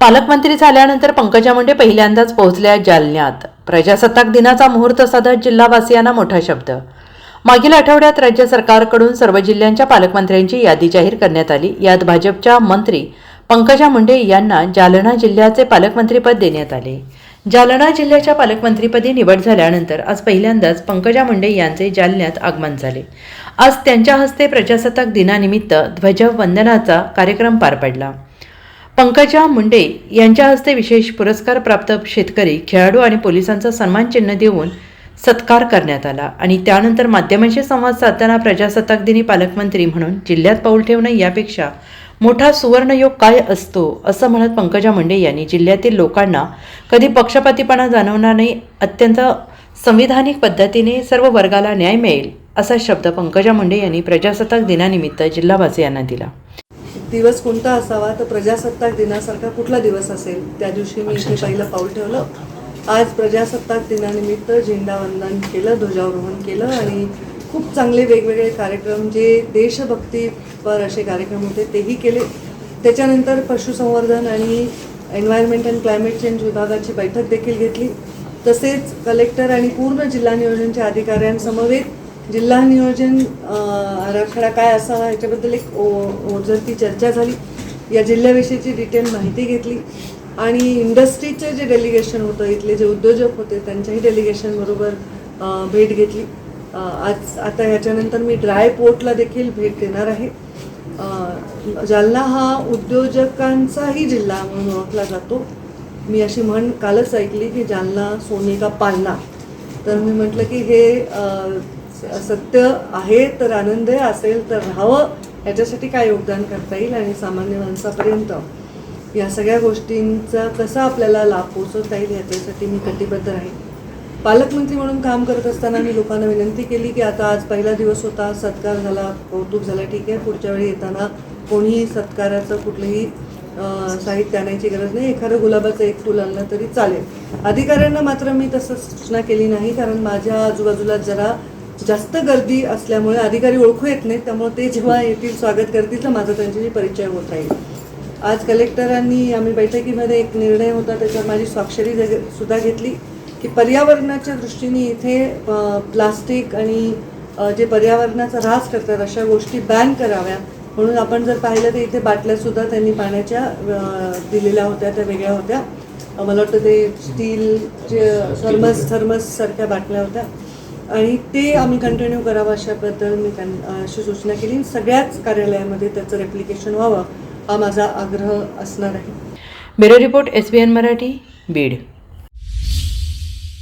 पालकमंत्री झाल्यानंतर पंकजा मुंडे पहिल्यांदाच पोहोचल्या जालन्यात. प्रजासत्ताक दिनाचा मुहूर्त साधत जिल्हावासियांना मोठा शब्द. मागील आठवड्यात राज्य सरकारकडून सर्व जिल्ह्यांच्या पालकमंत्र्यांची यादी जाहीर करण्यात आली. यात भाजपच्या मंत्री पंकजा मुंडे यांना जालना जिल्ह्याचे पालकमंत्रीपद देण्यात आले. जालना जिल्ह्याच्या पालकमंत्रीपदी निवड झाल्यानंतर आज पहिल्यांदाच पंकजा मुंडे यांचे जालन्यात आगमन झाले. आज त्यांच्या हस्ते प्रजासत्ताक दिनानिमित्त ध्वजवंदनाचा कार्यक्रम पार पडला. पंकजा मुंडे यांच्या हस्ते विशेष पुरस्कार प्राप्त शेतकरी खेळाडू आणि पोलिसांचा सन्मान चिन्ह देऊन सत्कार करण्यात आला आणि त्यानंतर माध्यमांशी संवाद साधताना प्रजासत्ताक दिनी पालकमंत्री म्हणून जिल्ह्यात पाऊल ठेवणं यापेक्षा मोठा सुवर्णयोग काय असतो असं म्हणत पंकजा मुंडे यांनी जिल्ह्यातील लोकांना कधी पक्षपातीपणा जाणवणार नाही अत्यंत संविधानिक पद्धतीने सर्व वर्गाला न्याय मिळेल असा शब्द पंकजा मुंडे यांनी प्रजासत्ताक दिनानिमित्त जिल्हावासियांना दिला. दिवस कोणता असावा तर प्रजासत्ताक दिनासारखा कुठला दिवस असेल? त्या दिवशी मी इथे पहिलं पाऊल ठेवलं. आज प्रजासत्ताक दिनानिमित्त झेंडावंदन केलं ध्वजारोहण केलं आणि खूप चांगले वेगवेगळे कार्यक्रम जे देशभक्तीपर असे कार्यक्रम होते तेही केले. त्याच्यानंतर पशुसंवर्धन आणि एन्व्हायरमेंट अँड क्लायमेट चेंज विभागाची बैठक देखील घेतली. तसेच कलेक्टर आणि पूर्ण जिल्हा नियोजनच्या अधिकाऱ्यांसमवेत जिल्हा नियोजन आराखडा काय असावा याच्याबद्दल एक ओ- ओझरती चर्चा झाली. या जिल्ह्याविषयीची डिटेल माहिती घेतली. आणि इंडस्ट्रीचे जे डेलिगेशन होतं इथले जे उद्योजक होते त्यांच्याही डेलिगेशन बरोबर भेट घेतली. आज आता ह्याच्यानंतर मी ड्राय पोर्टला देखील भेट देणार आहे. जालना हा उद्योजकांचाही जिल्हा म्हणून ओळखला जातो. मी अशी म्हण कालच ऐकली की जालना सोने का पालना. तर मी म्हटलं की हे सत्य आहे तर आनंद असेल तर राहावं. ह्याच्यासाठी काय योगदान करता येईल आणि सामान्य माणसापर्यंत? या सगळ्या गोष्टींचा कसा आपल्याला लाभ पोचवता येईल ह्याच्यासाठी मी कटिबद्ध आहे. पालकमंत्री म्हणून काम करत असताना मी लोकांना विनंती केली की आता आज पहिला दिवस होता सत्कार झाला कौतुक झाला ठीक आहे. पुढच्या वेळी येताना कोणीही सत्काराचं कुठलंही साहित्य आणायची गरज नाही. एखादं गुलाबाचं एक फुल आणलं तरी चालेल. अधिकाऱ्यांना मात्र मी तसं सूचना केली नाही कारण माझ्या आजूबाजूला जरा जास्त गर्दी असल्यामुळे अधिकारी ओळखू येत नाहीत त्यामुळे ते जेव्हा येतील स्वागत करतील तर माझा त्यांच्याशी परिचय होत राहील. आज कलेक्टरांनी आम्ही बैठकीमध्ये एक निर्णय होता त्याच्यावर माझी स्वाक्षरी सुद्धा घेतली की पर्यावरणाच्या दृष्टीने इथे प्लास्टिक आणि जे पर्यावरणाचा ऱ्हास करतात अशा गोष्टी बॅन कराव्या. म्हणून आपण जर पाहिलं तर इथे बाटल्यासुद्धा त्यांनी पाण्याच्या दिलेल्या होत्या त्या वेगळ्या होत्या. मला वाटतं ते स्टीलचे थर्मस थर्मससारख्या बाटल्या होत्या. आणि ते आम्ही कंटिन्यू करावं अशाबद्दल मी त्यां- अशी सूचना केली. सगळ्याच कार्यालयामध्ये त्याचं रेप्लिकेशन व्हावं हा माझा आग्रह असणार आहे. Bureau report S B N Marathi Beed.